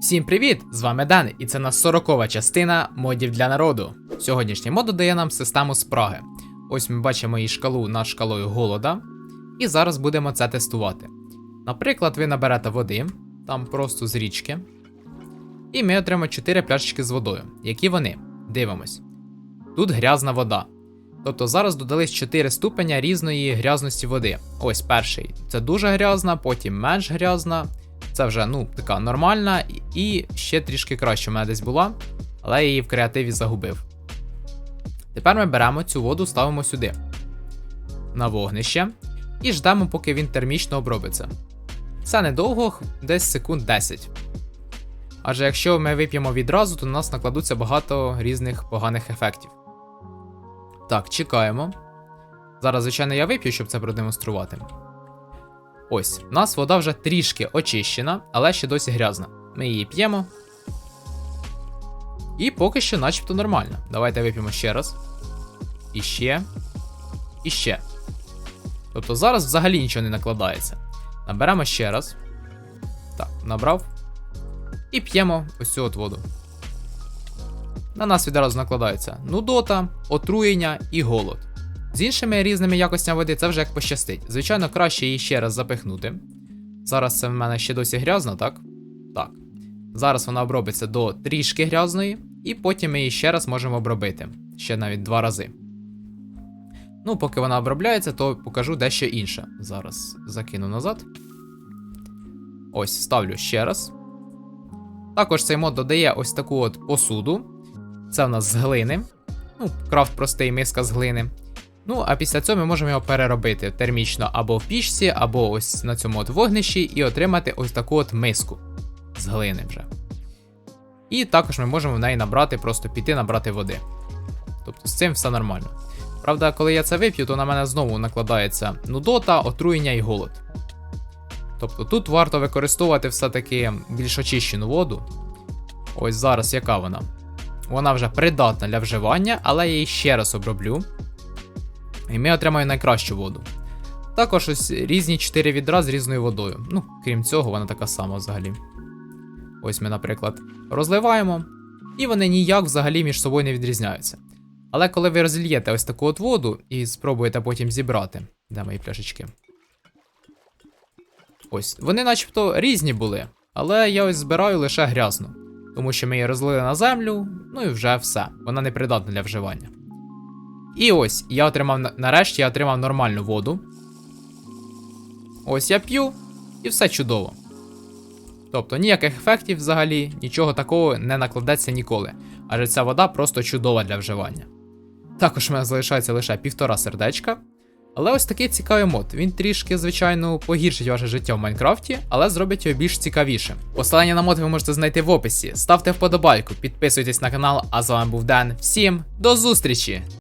Всім привіт! З вами Дан, і це нас 40 частина модів для народу. Сьогоднішній мод додає нам систему спраги. Ось ми бачимо її шкалу над шкалою голода, і зараз будемо це тестувати. Наприклад, ви наберете води, там просто з річки, і ми отримаємо 4 пляшечки з водою. Які вони? Дивимось. Тут грязна вода. Тобто зараз додались 4 ступеня різної грязності води. Ось перший це дуже грязна, потім менш грязна. Це вже ну, така нормальна, і- ще трішки краще в мене десь була, але я її в креативі загубив. Тепер ми беремо цю воду, ставимо сюди, на вогнище, і ждемо, поки він термічно обробиться. Це недовго, десь секунд 10. Адже якщо ми вип'ємо відразу, то на нас накладуться багато різних поганих ефектів. Так, чекаємо. Зараз, звичайно, я вип'ю, щоб це продемонструвати. Ось, у нас вода вже трішки очищена, але ще досі грязна. Ми її п'ємо. І поки що, начебто, нормально. Давайте вип'ємо ще раз. І ще. І ще. Тобто зараз взагалі нічого не накладається. Наберемо ще раз. Так, набрав. І п'ємо ось цю от воду. На нас відразу накладається нудота, отруєння і голод. З іншими різними якостями води це вже як пощастить. Звичайно, краще її ще раз запихнути. Зараз це в мене ще досі грязно, так? Так. Зараз вона обробиться до трішки грязної, і потім ми її ще раз можемо обробити. Ще навіть два рази. Ну, поки вона обробляється, то покажу дещо інше. Зараз закину назад. Ось, ставлю ще раз. Також цей мод додає ось таку от посуду. Це в нас з глини. Ну, крафт простий миска з глини. Ну, а після цього ми можемо його переробити термічно або в пічці, або ось на цьому от вогнищі, і отримати ось таку от миску з глини вже. І також ми можемо в неї набрати, просто піти набрати води. Тобто з цим все нормально. Правда, коли я це вип'ю, то на мене знову накладається нудота, отруєння і голод. Тобто тут варто використовувати все-таки більш очищену воду. Ось зараз яка вона? Вона вже придатна для вживання, але я її ще раз оброблю. І ми отримаємо найкращу воду. Також ось різні 4 відра з різною водою. Ну, крім цього, вона така сама взагалі. Ось ми, наприклад, розливаємо, і вони ніяк взагалі між собою не відрізняються. Але коли ви розільєте ось таку от воду і спробуєте потім зібрати. Де мої пляшечки? Ось, вони начебто різні були, але я ось збираю лише грязну. Тому що ми її розлили на землю, ну і вже все. Вона не придатна для вживання. І ось я отримав нарешті я отримав нормальну воду. Ось я п'ю, і все чудово. Тобто ніяких ефектів взагалі, нічого такого не накладеться ніколи. Адже ця вода просто чудова для вживання. Також в мене залишається лише півтора сердечка. Але ось такий цікавий мод. Він трішки, звичайно, погіршить ваше життя в Майнкрафті, але зробить його більш цікавішим. Посилання на мод ви можете знайти в описі. Ставте вподобайку, підписуйтесь на канал, а з вами був Ден. Всім до зустрічі!